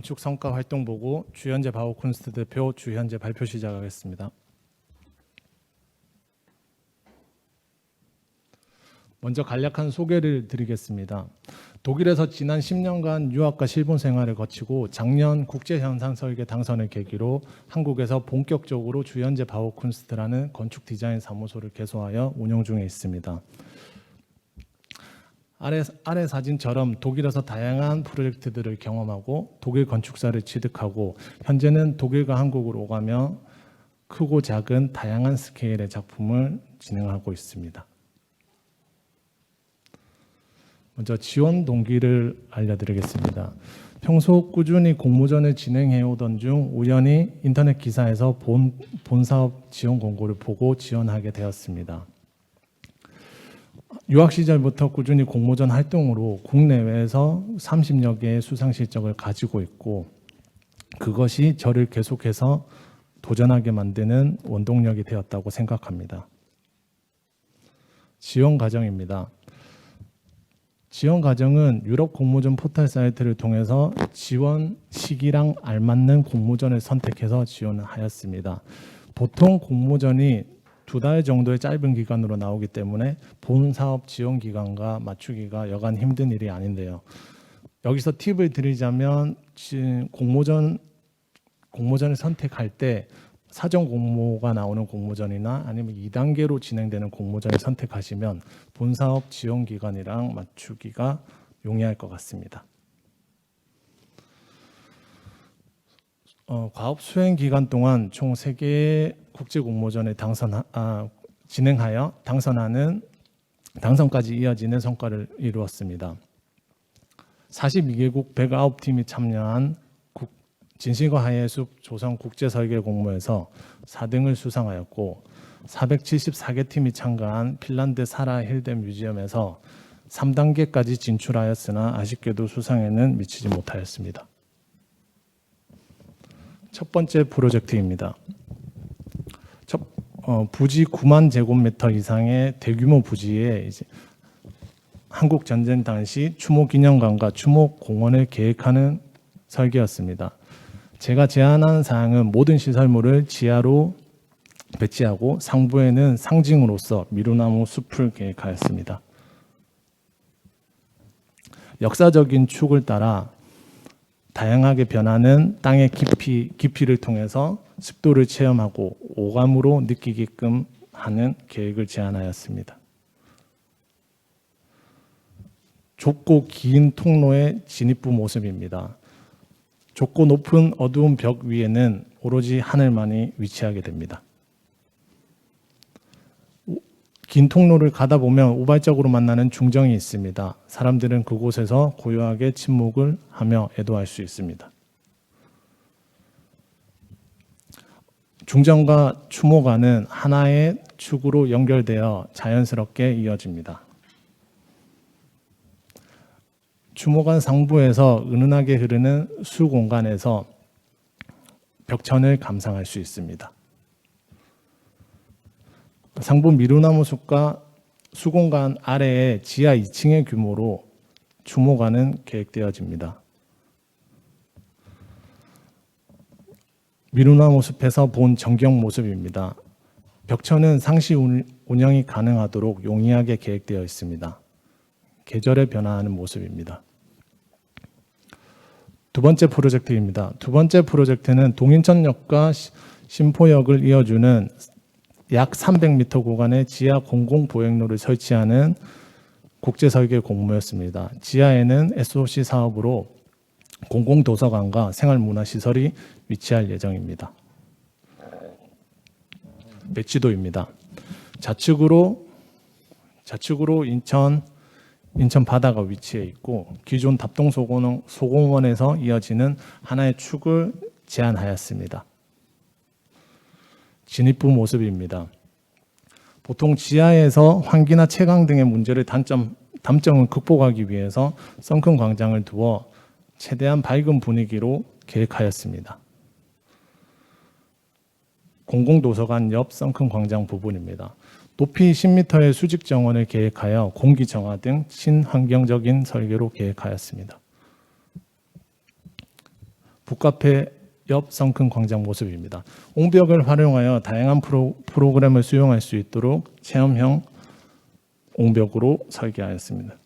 건축 성과 활동 보고 주현재 바우콘스트 대표 주현재 발표 시작하겠습니다. 먼저 간략한 소개를 드리겠습니다. 독일에서 지난 10년간 유학과 실본 생활을 거치고 작년 국제 현상 설계 당선을 계기로 한국에서 본격적으로 주현재 바우콘스트라는 건축 디자인 사무소를 개소하여 운영 중에 있습니다. 아래, 아래 사진처럼 독일에서 다양한 프로젝트들을 경험하고 독일 건축사를 취득하고 현재는 독일과 한국을 오가며 크고 작은 다양한 스케일의 작품을 진행하고 있습니다. 먼저 지원 동기를 알려드리겠습니다. 평소 꾸준히 공모전을 진행해 오던 중 우연히 인터넷 기사에서 본, 본 사업 지원 공고를 보고 지원하게 되었습니다. 유학 시절부터 꾸준히 공모전 활동으로 국내외에서 30여 개의 수상 실적을 가지고 있고 그것이 저를 계속해서 도전하게 만드는 원동력이 되었다고 생각합니다. 지원 과정입니다. 지원 과정은 유럽 공모전 포털 사이트를 통해서 지원 시기랑 알맞는 공모전을 선택해서 지원을 하였습니다. 보통 공모전이 두 달 정도의 짧은 기간으로 나오기 때문에 본 사업 지원 기간과 맞추기가 여간 힘든 일이 아닌데요. 여기서 팁을 드리자면 지- 공모전 공모전을 선택할 때 사전 공모가 나오는 공모전이나 아니면 2단계로 진행되는 공모전을 선택하시면 본 사업 지원 기간이랑 맞추기가 용이할 것 같습니다. 어, 과업 수행 기간 동안 총 3개의 국제 공모전에 당선 아, 진행하여 당선하는 당선까지 이어지는 성과를 이루었습니다. 42개국 109팀이 참여한 국- 진실과 하의 숲 조선 국제 설계 공모에서 4등을 수상하였고 474개 팀이 참가한 핀란드 사라 힐데 뮤지엄에서 3단계까지 진출하였으나 아쉽게도 수상에는 미치지 못하였습니다. 첫 번째 프로젝트입니다. 첫, 어, 부지 9만 제곱미터 이상의 대규모 부지에 이제 한국 전쟁 당시 추모 기념관과 추모 공원을 계획하는 설계였습니다. 제가 제안한 사항은 모든 시설물을 지하로 배치하고 상부에는 상징으로서 미루나무 숲을 계획하였습니다. 역사적인 축을 따라 다양하게 변하는 땅의 깊이, 깊이를 통해서 습도를 체험하고 오감으로 느끼게끔 하는 계획을 제안하였습니다. 좁고 긴 통로의 진입부 모습입니다. 좁고 높은 어두운 벽 위에는 오로지 하늘만이 위치하게 됩니다. 오- 긴 통로를 가다 보면 우발적으로 만나는 중정이 있습니다. 사람들은 그곳에서 고요하게 침묵을 하며 애도할 수 있습니다. 중정과 추모관은 하나의 축으로 연결되어 자연스럽게 이어집니다. 추모관 상부에서 은은하게 흐르는 수 공간에서 벽천을 감상할 수 있습니다. 상부 미루나무 숲과 수공간 아래에 지하 2층의 규모로 추모관은 계획되어집니다. 미루나무 숲에서 본 전경 모습입니다. 벽천은 상시 운- 운영이 가능하도록 용이하게 계획되어 있습니다. 계절에 변화하는 모습입니다. 두 번째 프로젝트입니다. 두 번째 프로젝트는 동인천역과 시- 신포역을 이어주는 약 300m 구간의 지하 공공 보행로를 설치하는 국제 설계 공모였습니다. 지하에는 SOC 사업으로 공공 도서관과 생활문화 시설이 위치할 예정입니다. 배치도입니다. 좌측으로 좌측으로 인천 인천 바다가 위치해 있고 기존 답동 소공, 소공원에서 이어지는 하나의 축을 제안하였습니다. 진입부 모습입니다. 보통 지하에서 환기나 채광 등의 문제를 단점, 담점을 극복하기 위해서 썬큰 광장을 두어 최대한 밝은 분위기로 계획하였습니다. 공공도서관 옆 썬큰 광장 부분입니다. 높이 10m의 수직 정원을 계획하여 공기 정화 등 친환경적인 설계로 계획하였습니다. 북카페 옆 성큰 광장 모습입니다. 옹벽을 활용하여 다양한 프로, 프로그램을 수용할 수 있도록 체험형 옹벽으로 설계하였습니다.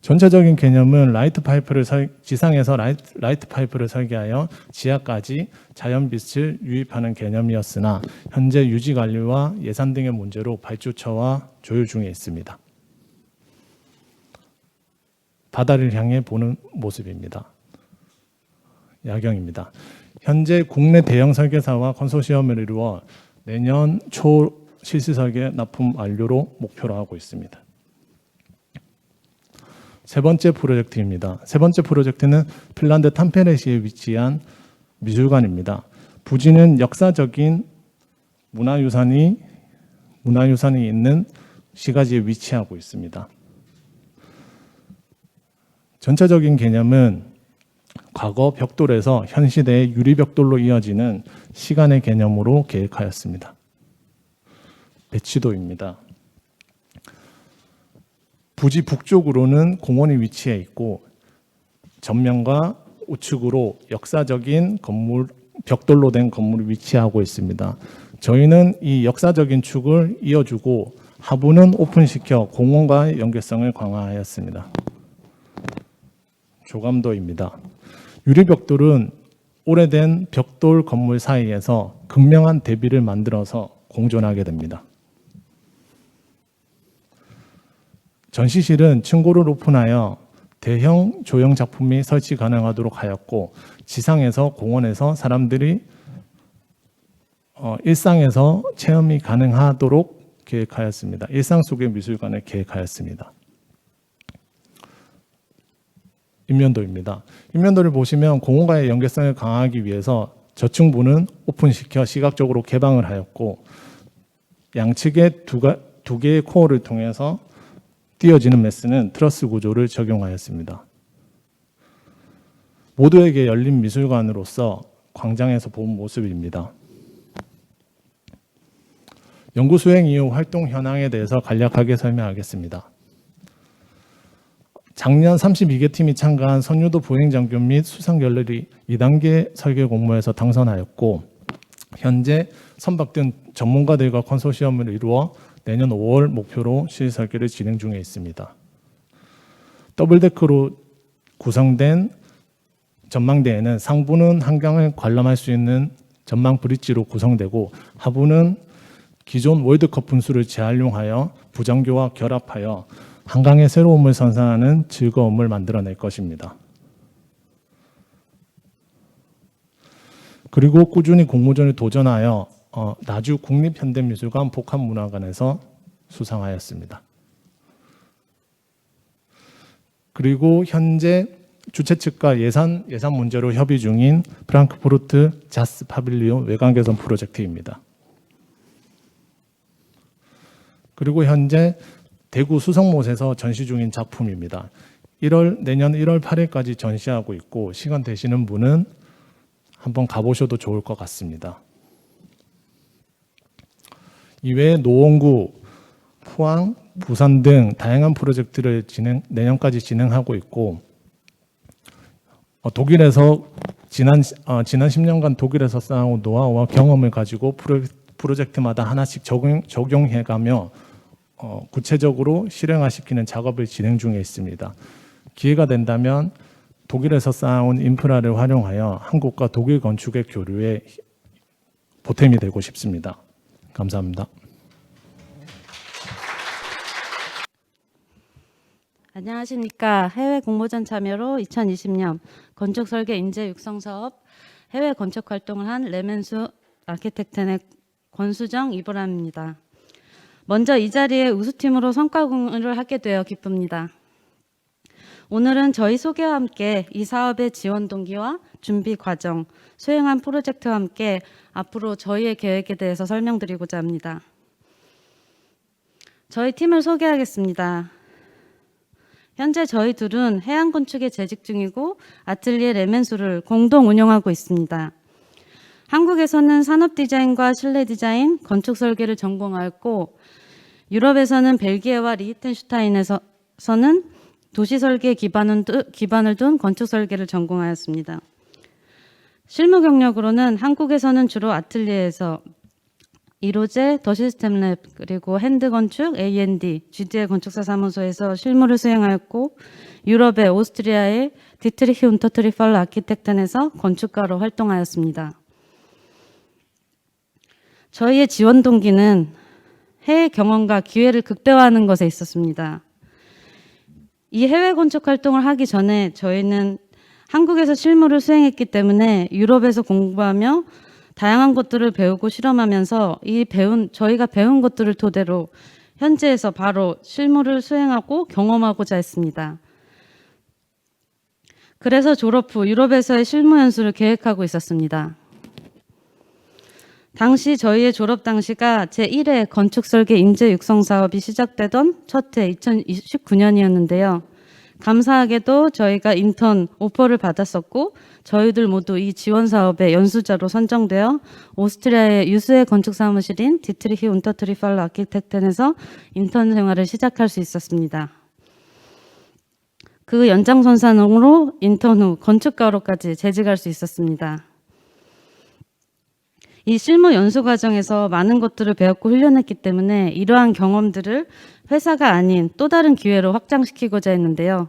전체적인 개념은 라이트 파이프를 설- 지상에서 라이트, 라이트 파이프를 설계하여 지하까지 자연 빛을 유입하는 개념이었으나 현재 유지 관리와 예산 등의 문제로 발주처와 조율 중에 있습니다. 바다를 향해 보는 모습입니다. 야경입니다. 현재 국내 대형 설계사와 컨소시엄을 이루어 내년 초 실시 설계 납품 완료로 목표로 하고 있습니다. 세 번째 프로젝트입니다. 세 번째 프로젝트는 핀란드 탐페레시에 위치한 미술관입니다. 부지는 역사적인 문화유산이 문화유산이 있는 시가지에 위치하고 있습니다. 전체적인 개념은 과거 벽돌에서 현 시대의 유리 벽돌로 이어지는 시간의 개념으로 계획하였습니다. 배치도입니다. 부지 북쪽으로는 공원이 위치해 있고 전면과 우측으로 역사적인 건물 벽돌로 된 건물이 위치하고 있습니다. 저희는 이 역사적인 축을 이어주고 하부는 오픈시켜 공원과의 연결성을 강화하였습니다. 조감도입니다. 유리벽돌은 오래된 벽돌 건물 사이에서 극명한 대비를 만들어서 공존하게 됩니다. 전시실은 층고를 오픈하여 대형 조형 작품이 설치 가능하도록 하였고 지상에서 공원에서 사람들이 어, 일상에서 체험이 가능하도록 계획하였습니다. 일상 속의 미술관을 계획하였습니다. 인면도입니다. 인면도를 보시면 공원과의 연결성을 강화하기 위해서 저층부는 오픈시켜 시각적으로 개방을 하였고 양측의 두, 가, 두 개의 코어를 통해서 띄어지는 메스는 트러스 구조를 적용하였습니다. 모두에게 열린 미술관으로서 광장에서 본 모습입니다. 연구 수행 이후 활동 현황에 대해서 간략하게 설명하겠습니다. 작년 32개 팀이 참가한 선유도 보행장교 및 수상 갤러리 2단계 설계 공모에서 당선하였고 현재 선박된 전문가들과 컨소시엄을 이루어 내년 5월 목표로 시설 설계를 진행 중에 있습니다. 더블데크로 구성된 전망대에는 상부는 한강을 관람할 수 있는 전망 브릿지로 구성되고 하부는 기존 월드컵 분수를 재활용하여 부정교와 결합하여 한강의 새로움을 선사하는 즐거움을 만들어낼 것입니다. 그리고 꾸준히 공모전에 도전하여 어, 나주 국립현대미술관 복합문화관에서 수상하였습니다. 그리고 현재 주최 측과 예산 예산 문제로 협의 중인 프랑크푸르트 자스 파빌리온 외관 개선 프로젝트입니다. 그리고 현재 대구 수성못에서 전시 중인 작품입니다. 1월 내년 1월 8일까지 전시하고 있고 시간 되시는 분은 한번 가보셔도 좋을 것 같습니다. 이외에 노원구, 포항, 부산 등 다양한 프로젝트를 진행 내년까지 진행하고 있고 어, 독일에서 지난 어, 지난 10년간 독일에서 쌓아온 노하우와 경험을 가지고 프로, 프로젝트마다 하나씩 적용, 적용해가며 어, 구체적으로 실행화시키는 작업을 진행 중에 있습니다. 기회가 된다면 독일에서 쌓아온 인프라를 활용하여 한국과 독일 건축의 교류에 보탬이 되고 싶습니다. 감사합니다. 안녕하십니까. 해외 공모전 참여로 2020년 건축 설계 인재 육성 사업 해외 건축 활동을 한 레멘수 아키텍텐의 권수정 이보람입니다. 먼저 이 자리에 우수팀으로 성과 공유를 하게 되어 기쁩니다. 오늘은 저희 소개와 함께 이 사업의 지원 동기와 준비 과정, 수행한 프로젝트와 함께 앞으로 저희의 계획에 대해서 설명드리고자 합니다. 저희 팀을 소개하겠습니다. 현재 저희 둘은 해양 건축에 재직 중이고 아틀리에 레멘수를 공동 운영하고 있습니다. 한국에서는 산업 디자인과 실내 디자인, 건축 설계를 전공하였고 유럽에서는 벨기에와 리히텐슈타인에서는 도시 두- 기반을 둔 건축 설계를 전공하였습니다. 실무 경력으로는 한국에서는 주로 아틀리에에서 이로제, 더 시스템 랩, 그리고 핸드 건축, A&D, GD의 건축사 사무소에서 실무를 수행하였고 유럽의 오스트리아의 디트리히 운터트리 팔러 아키텍텐에서 건축가로 활동하였습니다. 저희의 지원 동기는 해외 경험과 기회를 극대화하는 것에 있었습니다. 이 해외 건축 활동을 하기 전에 저희는 한국에서 실무를 수행했기 때문에 유럽에서 공부하며 다양한 것들을 배우고 실험하면서 이 배운 저희가 배운 것들을 토대로 현지에서 바로 실무를 수행하고 경험하고자 했습니다. 그래서 졸업 후 유럽에서의 실무 연수를 계획하고 있었습니다. 당시 저희의 졸업 당시가 제1회 건축 설계 인재 육성 사업이 시작되던 첫해 2019년이었는데요. 감사하게도 저희가 인턴 오퍼를 받았었고 저희들 모두 이 지원 사업의 연수자로 선정되어 오스트리아의 유수의 건축 사무실인 디트리히 운터트리 팔러 아키텍텐에서 인턴 생활을 시작할 수 있었습니다. 그 연장선상으로 인턴 후 건축가로까지 재직할 수 있었습니다. 이 실무 연수 과정에서 많은 것들을 배웠고 훈련했기 때문에 이러한 경험들을 회사가 아닌 또 다른 기회로 확장시키고자 했는데요.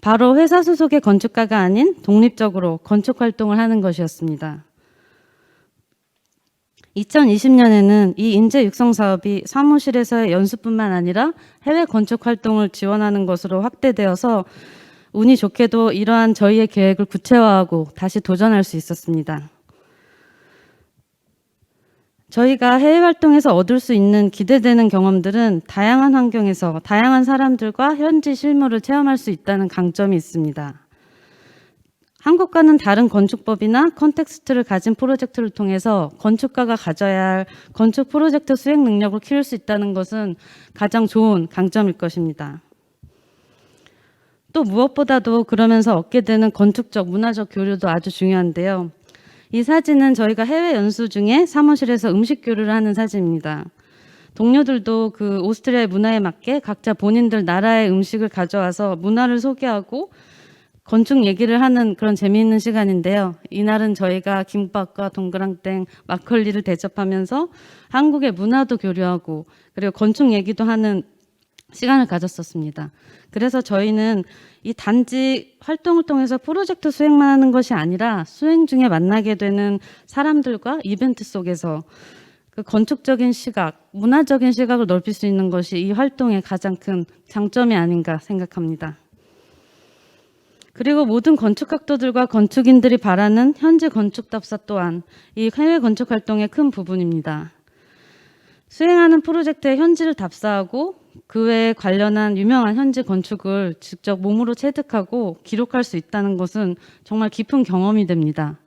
바로 회사 소속의 건축가가 아닌 독립적으로 건축 활동을 하는 것이었습니다. 2020년에는 이 인재 육성 사업이 사무실에서의 연수뿐만 아니라 해외 건축 활동을 지원하는 것으로 확대되어서 운이 좋게도 이러한 저희의 계획을 구체화하고 다시 도전할 수 있었습니다. 저희가 해외 활동에서 얻을 수 있는 기대되는 경험들은 다양한 환경에서 다양한 사람들과 현지 실무를 체험할 수 있다는 강점이 있습니다. 한국과는 다른 건축법이나 컨텍스트를 가진 프로젝트를 통해서 건축가가 가져야 할 건축 프로젝트 수행 능력을 키울 수 있다는 것은 가장 좋은 강점일 것입니다. 또 무엇보다도 그러면서 얻게 되는 건축적, 문화적 교류도 아주 중요한데요. 이 사진은 저희가 해외 연수 중에 사무실에서 음식 교류를 하는 사진입니다. 동료들도 그 오스트리아의 문화에 맞게 각자 본인들 나라의 음식을 가져와서 문화를 소개하고 건축 얘기를 하는 그런 재미있는 시간인데요. 이날은 저희가 김밥과 동그랑땡, 막걸리를 대접하면서 한국의 문화도 교류하고 그리고 건축 얘기도 하는 시간을 가졌었습니다. 그래서 저희는 이 단지 활동을 통해서 프로젝트 수행만 하는 것이 아니라 수행 중에 만나게 되는 사람들과 이벤트 속에서 그 건축적인 시각, 문화적인 시각을 넓힐 수 있는 것이 이 활동의 가장 큰 장점이 아닌가 생각합니다. 그리고 모든 건축학도들과 건축인들이 바라는 현지 건축답사 또한 이 해외 건축 활동의 큰 부분입니다. 수행하는 프로젝트의 현지를 답사하고 그 외에 관련한 유명한 현지 건축을 직접 몸으로 체득하고 기록할 수 있다는 것은 정말 깊은 경험이 됩니다.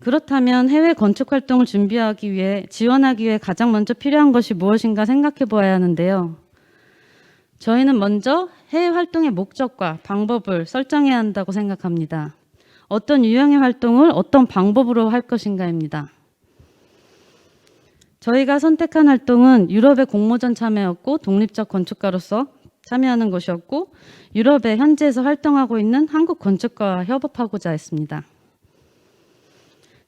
그렇다면 해외 건축 활동을 준비하기 위해 지원하기 위해 가장 먼저 필요한 것이 무엇인가 생각해 보아야 하는데요. 저희는 먼저 해외 활동의 목적과 방법을 설정해야 한다고 생각합니다. 어떤 유형의 활동을 어떤 방법으로 할 것인가입니다. 저희가 선택한 활동은 유럽의 공모전 참여였고 독립적 건축가로서 참여하는 것이었고 유럽의 현지에서 활동하고 있는 한국 건축가와 협업하고자 했습니다.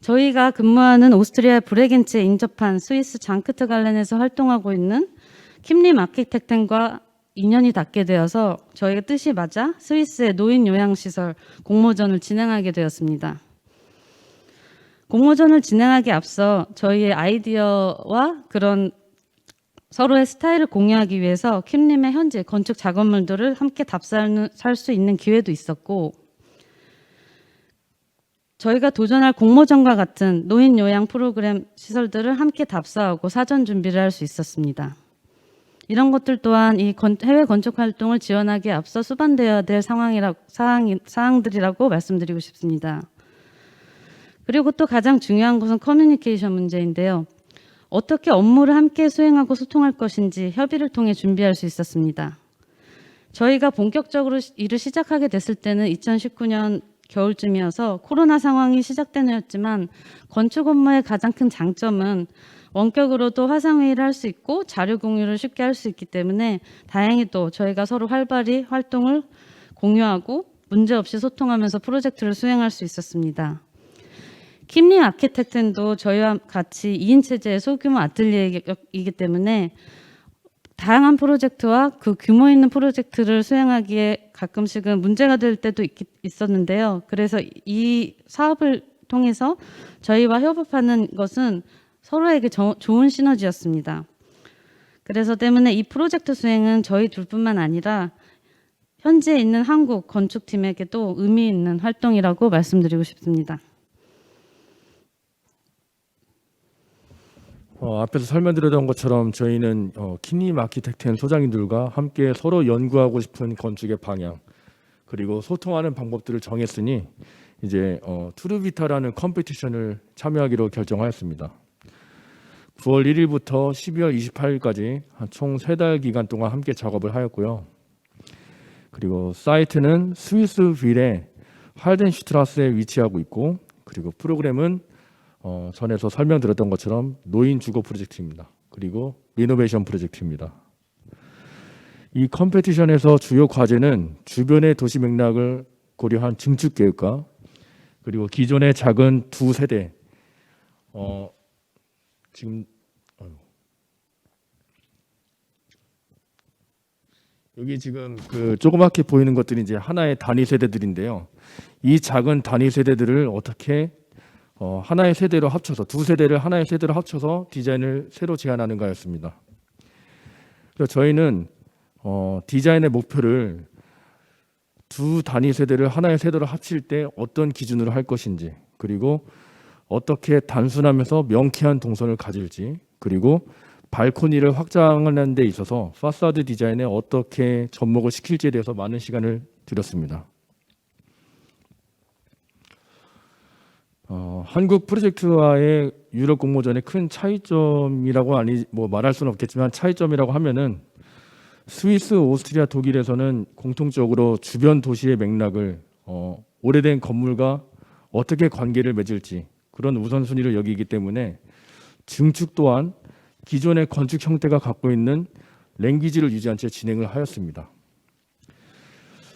저희가 근무하는 오스트리아 브레겐츠에 인접한 스위스 장크트 갈렌에서 활동하고 있는 킴림 아키텍텐과 인연이 닿게 되어서 저희가 뜻이 맞아 스위스의 노인 요양시설 공모전을 진행하게 되었습니다. 공모전을 진행하기 앞서 저희의 아이디어와 그런 서로의 스타일을 공유하기 위해서 킴님의 현지 건축 작업물들을 함께 답사할 수 있는 기회도 있었고 저희가 도전할 공모전과 같은 노인 요양 프로그램 시설들을 함께 답사하고 사전 준비를 할 수 있었습니다. 이런 것들 또한 이 건- 해외 건축 활동을 지원하기에 앞서 수반되어야 될 상황이라, 사항, 사항들이라고 말씀드리고 싶습니다. 그리고 또 가장 중요한 것은 커뮤니케이션 문제인데요. 어떻게 업무를 함께 수행하고 소통할 것인지 협의를 통해 준비할 수 있었습니다. 저희가 본격적으로 시- 일을 시작하게 됐을 때는 2019년 겨울쯤이어서 코로나 상황이 시작된 해였지만 건축 업무의 가장 큰 장점은 원격으로도 화상회의를 할 수 있고 자료 공유를 쉽게 할 수 있기 때문에 다행히도 저희가 서로 활발히 활동을 공유하고 문제없이 소통하면서 프로젝트를 수행할 수 있었습니다. 킴리 아키텍트도 저희와 같이 2인 체제의 소규모 아틀리에이기 때문에 다양한 프로젝트와 그 규모 있는 프로젝트를 수행하기에 가끔씩은 문제가 될 때도 있, 있었는데요. 그래서 이 사업을 통해서 저희와 협업하는 것은 서로에게 저- 좋은 시너지였습니다. 그래서 때문에 이 프로젝트 수행은 저희 둘뿐만 아니라 현지에 있는 한국 건축팀에게도 의미 있는 활동이라고 말씀드리고 싶습니다. 어, 앞에서 설명드렸던 것처럼 저희는 어, 키님 아키텍트앤 소장님들과 함께 서로 연구하고 싶은 건축의 방향 그리고 소통하는 방법들을 정했으니 이제 어, 투르비타라는 컴피티션을 참여하기로 결정하였습니다. 9월 1일부터 12월 28일까지 총세달 기간 동안 함께 작업을 하였고요. 그리고 사이트는 스위스 윌의 할덴슈트라스에 위치하고 있고 그리고 프로그램은 어, 전에서 설명드렸던 것처럼 노인 주거 프로젝트입니다. 그리고 리노베이션 프로젝트입니다. 이 컴페티션에서 주요 과제는 주변의 도시 맥락을 고려한 증축 계획과 그리고 기존의 작은 두 세대 어, 지금. 여기 지금 그 조그맣게 보이는 것들이 이제 하나의 단위 세대들인데요. 이 작은 단위 세대들을 어떻게 어, 하나의 세대로 합쳐서 두 세대를 하나의 세대로 합쳐서 디자인을 새로 제안하는가였습니다. 그래서 저희는 어, 디자인의 목표를 두 단위 세대를 하나의 세대로 합칠 때 어떤 기준으로 할 것인지 그리고 어떻게 단순하면서 명쾌한 동선을 가질지 그리고 발코니를 확장하는 데 있어서 파사드 디자인에 어떻게 접목을 시킬지에 대해서 많은 시간을 들였습니다. 어, 한국 프로젝트와의 유럽 공모전의 큰 차이점이라고 아니 뭐 말할 수는 없겠지만 차이점이라고 하면은 스위스, 오스트리아, 독일에서는 공통적으로 주변 도시의 맥락을 어, 오래된 건물과 어떻게 관계를 맺을지 그런 우선순위를 여기기 때문에 증축 또한 기존의 건축 형태가 갖고 있는 랭귀지를 유지한 채 진행을 하였습니다.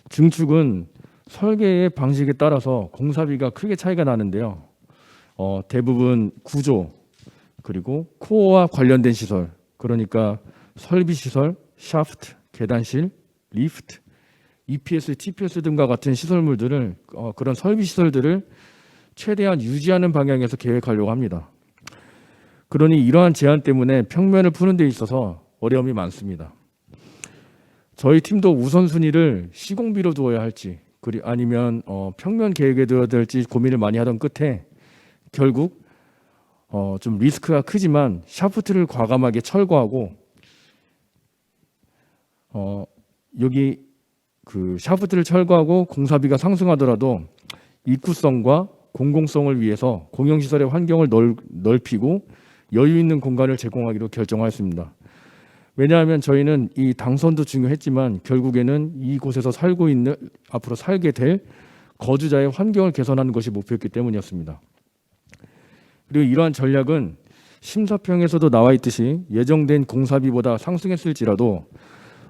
증축은 설계의 방식에 따라서 공사비가 크게 차이가 나는데요. 어, 대부분 구조 그리고 코어와 관련된 시설 그러니까 설비 시설, 샤프트, 계단실, 리프트, EPS, TPS 등과 같은 시설물들을 어, 그런 설비 시설들을 최대한 유지하는 방향에서 계획하려고 합니다. 그러니 이러한 제한 때문에 평면을 푸는 데 있어서 어려움이 많습니다. 저희 팀도 우선순위를 시공비로 두어야 할지 그리 아니면 어, 평면 계획에 두어야 될지 고민을 많이 하던 끝에 결국 어, 좀 리스크가 크지만 샤프트를 과감하게 철거하고 어, 여기 그 샤프트를 철거하고 공사비가 상승하더라도 입구성과 공공성을 위해서 공용시설의 환경을 넓, 넓히고 여유 있는 공간을 제공하기로 결정하였습니다. 왜냐하면 저희는 이 당선도 중요했지만 결국에는 이곳에서 살고 있는 앞으로 살게 될 거주자의 환경을 개선하는 것이 목표였기 때문이었습니다. 그리고 이러한 전략은 심사평에서도 나와 있듯이 예정된 공사비보다 상승했을지라도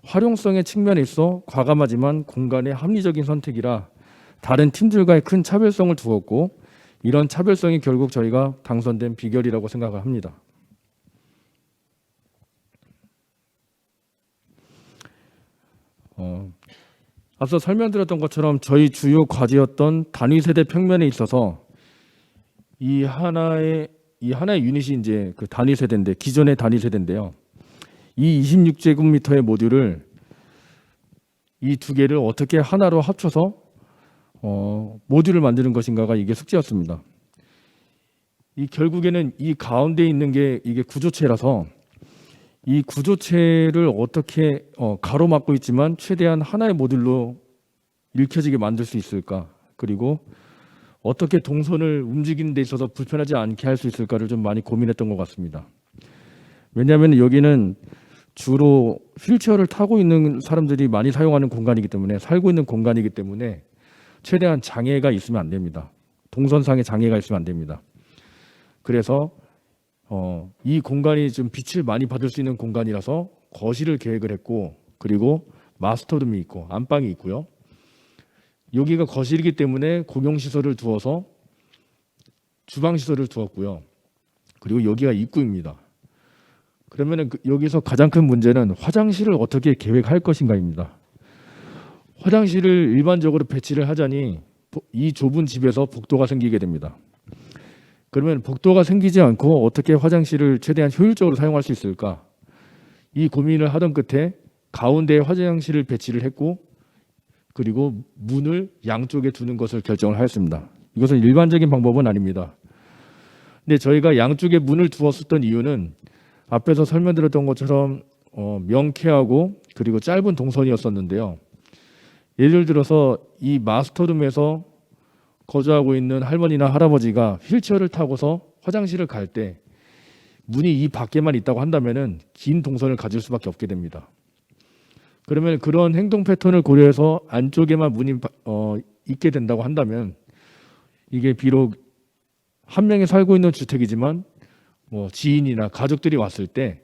활용성의 측면에 있어 과감하지만 공간의 합리적인 선택이라 다른 팀들과의 큰 차별성을 두었고 이런 차별성이 결국 저희가 당선된 비결이라고 생각을 합니다. 어, 앞서 설명드렸던 것처럼 저희 주요 과제였던 단위 세대 평면에 있어서 이 하나의 이 하나의 유닛이 이제 그 단위 세대인데 기존의 단위 세대인데요. 이 26제곱미터의 모듈을 이 두 개를 어떻게 하나로 합쳐서 어, 모듈을 만드는 것인가가 이게 숙제였습니다. 이 결국에는 이 가운데 있는 게 이게 구조체라서 이 구조체를 어떻게 어, 가로막고 있지만 최대한 하나의 모듈로 읽혀지게 만들 수 있을까? 그리고 어떻게 동선을 움직이는 데 있어서 불편하지 않게 할 수 있을까를 좀 많이 고민했던 것 같습니다. 왜냐하면 여기는 주로 휠체어를 타고 있는 사람들이 많이 사용하는 공간이기 때문에 살고 있는 공간이기 때문에 최대한 장애가 있으면 안 됩니다. 동선상의 장애가 있으면 안 됩니다. 그래서 어, 이 공간이 좀 빛을 많이 받을 수 있는 공간이라서 거실을 계획을 했고 그리고 마스터룸이 있고 안방이 있고요. 여기가 거실이기 때문에 공용 시설을 두어서 주방 시설을 두었고요. 그리고 여기가 입구입니다. 그러면은 그- 여기서 가장 큰 문제는 화장실을 어떻게 계획할 것인가입니다. 화장실을 일반적으로 배치를 하자니 보- 이 좁은 집에서 복도가 생기게 됩니다. 그러면 복도가 생기지 않고 어떻게 화장실을 최대한 효율적으로 사용할 수 있을까? 이 고민을 하던 끝에 가운데에 화장실을 배치를 했고 그리고 문을 양쪽에 두는 것을 결정을 하였습니다. 이것은 일반적인 방법은 아닙니다. 근데 저희가 양쪽에 문을 두었었던 이유는 앞에서 설명드렸던 것처럼 어, 명쾌하고 그리고 짧은 동선이었었는데요. 예를 들어서 이 마스터룸에서 거주하고 있는 할머니나 할아버지가 휠체어를 타고서 화장실을 갈 때 문이 이 밖에만 있다고 한다면은 긴 동선을 가질 수밖에 없게 됩니다. 그러면 그런 행동 패턴을 고려해서 안쪽에만 문이 바- 어, 있게 된다고 한다면 이게 비록 한 명이 살고 있는 주택이지만 뭐 지인이나 가족들이 왔을 때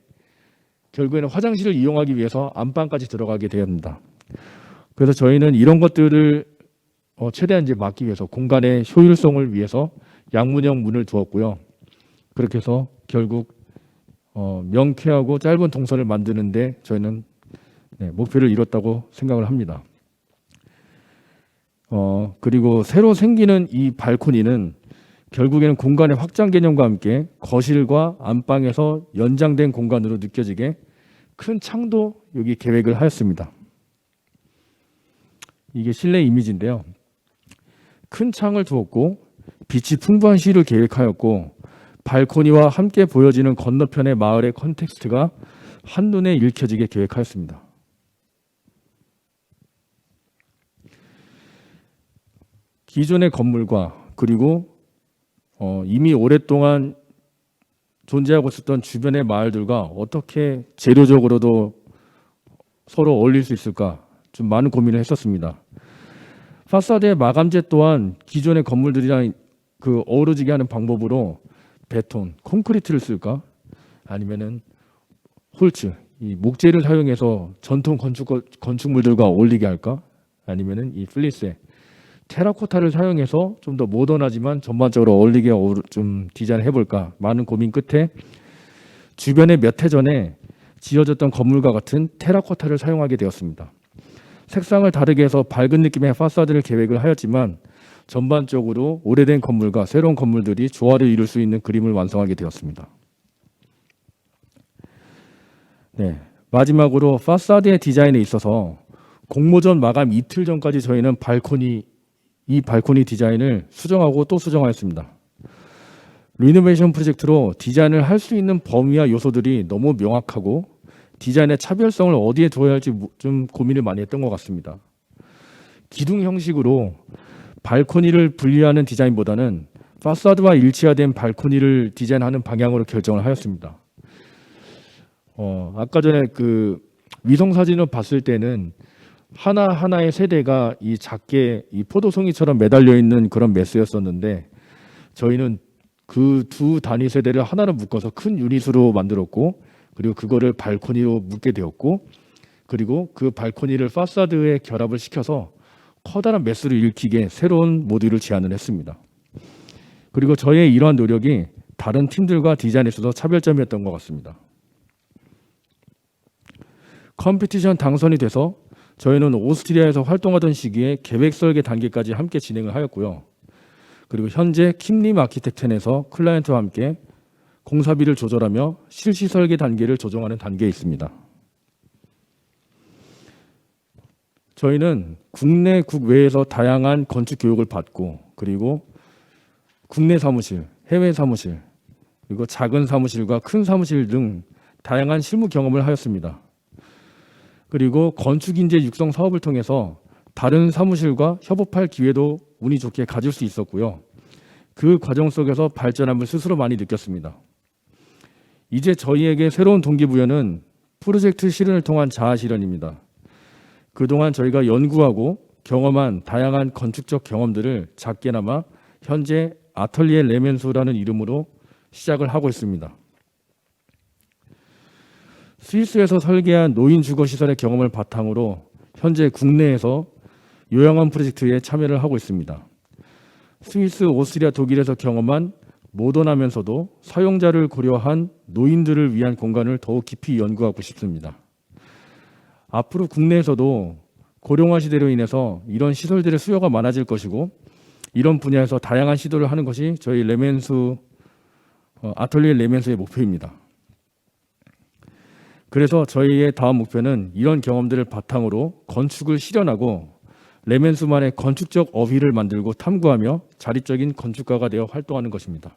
결국에는 화장실을 이용하기 위해서 안방까지 들어가게 됩니다. 그래서 저희는 이런 것들을 어, 최대한 이제 막기 위해서 공간의 효율성을 위해서 양문형 문을 두었고요. 그렇게 해서 결국 어, 명쾌하고 짧은 동선을 만드는데 저희는 네, 목표를 이뤘다고 생각을 합니다. 어, 그리고 새로 생기는 이 발코니는 결국에는 공간의 확장 개념과 함께 거실과 안방에서 연장된 공간으로 느껴지게 큰 창도 여기 계획을 하였습니다. 이게 실내 이미지인데요. 큰 창을 두었고 빛이 풍부한 시를 계획하였고 발코니와 함께 보여지는 건너편의 마을의 컨텍스트가 한눈에 읽혀지게 계획하였습니다. 기존의 건물과 그리고 어, 이미 오랫동안 존재하고 있었던 주변의 마을들과 어떻게 재료적으로도 서로 어울릴 수 있을까 좀 많은 고민을 했었습니다. 파사드의 마감재 또한 기존의 건물들이랑 그 어우러지게 하는 방법으로 베톤, 콘크리트를 쓸까? 아니면은 홀츠, 이 목재를 사용해서 전통 건축 건축물들과 어울리게 할까? 아니면은 이 플리스에 테라코타를 사용해서 좀 더 모던하지만 전반적으로 어울리게 좀 디자인을 해볼까 많은 고민 끝에 주변에 몇 해 전에 지어졌던 건물과 같은 테라코타를 사용하게 되었습니다. 색상을 다르게 해서 밝은 느낌의 파사드를 계획을 하였지만 전반적으로 오래된 건물과 새로운 건물들이 조화를 이룰 수 있는 그림을 완성하게 되었습니다. 네, 마지막으로 파사드의 디자인에 있어서 공모전 마감 이틀 전까지 저희는 발코니 이 발코니 디자인을 수정하고 또 수정하였습니다. 리노베이션 프로젝트로 디자인을 할 수 있는 범위와 요소들이 너무 명확하고 디자인의 차별성을 어디에 둬야 할지 무- 좀 고민을 많이 했던 것 같습니다. 기둥 형식으로 발코니를 분리하는 디자인보다는 파사드와 일치화된 발코니를 디자인하는 방향으로 결정을 하였습니다. 어, 아까 전에 그 위성 사진을 봤을 때는 하나 하나의 세대가 이 작게 이 포도송이처럼 매달려 있는 그런 메스였었는데 저희는 그 두 단위 세대를 하나로 묶어서 큰 유닛으로 만들었고 그리고 그거를 발코니로 묶게 되었고 그리고 그 발코니를 파사드에 결합을 시켜서 커다란 메스를 일으키게 새로운 모듈을 제안을 했습니다. 그리고 저희의 이러한 노력이 다른 팀들과 디자인에 있어서 차별점이었던 것 같습니다. 컴피티션 당선이 돼서 저희는 오스트리아에서 활동하던 시기에 계획 설계 단계까지 함께 진행을 하였고요. 그리고 현재 킴림 아키텍텐에서 클라이언트와 함께 공사비를 조절하며 실시 설계 단계를 조정하는 단계에 있습니다. 저희는 국내 국외에서 다양한 건축 교육을 받고 그리고 국내 사무실, 해외 사무실, 그리고 작은 사무실과 큰 사무실 등 다양한 실무 경험을 하였습니다. 그리고 건축 인재 육성 사업을 통해서 다른 사무실과 협업할 기회도 운이 좋게 가질 수 있었고요. 그 과정 속에서 발전함을 스스로 많이 느꼈습니다. 이제 저희에게 새로운 동기부여는 프로젝트 실현을 통한 자아 실현입니다. 그동안 저희가 연구하고 경험한 다양한 건축적 경험들을 작게나마 현재 아틀리에 레멘수라는 이름으로 시작을 하고 있습니다. 스위스에서 설계한 노인 주거 시설의 경험을 바탕으로 현재 국내에서 요양원 프로젝트에 참여를 하고 있습니다. 스위스, 오스트리아, 독일에서 경험한 모던하면서도 사용자를 고려한 노인들을 위한 공간을 더욱 깊이 연구하고 싶습니다. 앞으로 국내에서도 고령화 시대로 인해서 이런 시설들의 수요가 많아질 것이고 이런 분야에서 다양한 시도를 하는 것이 저희 레멘수 어, 아틀리에 레멘수의 목표입니다. 그래서 저희의 다음 목표는 이런 경험들을 바탕으로 건축을 실현하고 레멘수만의 건축적 어휘를 만들고 탐구하며 자립적인 건축가가 되어 활동하는 것입니다.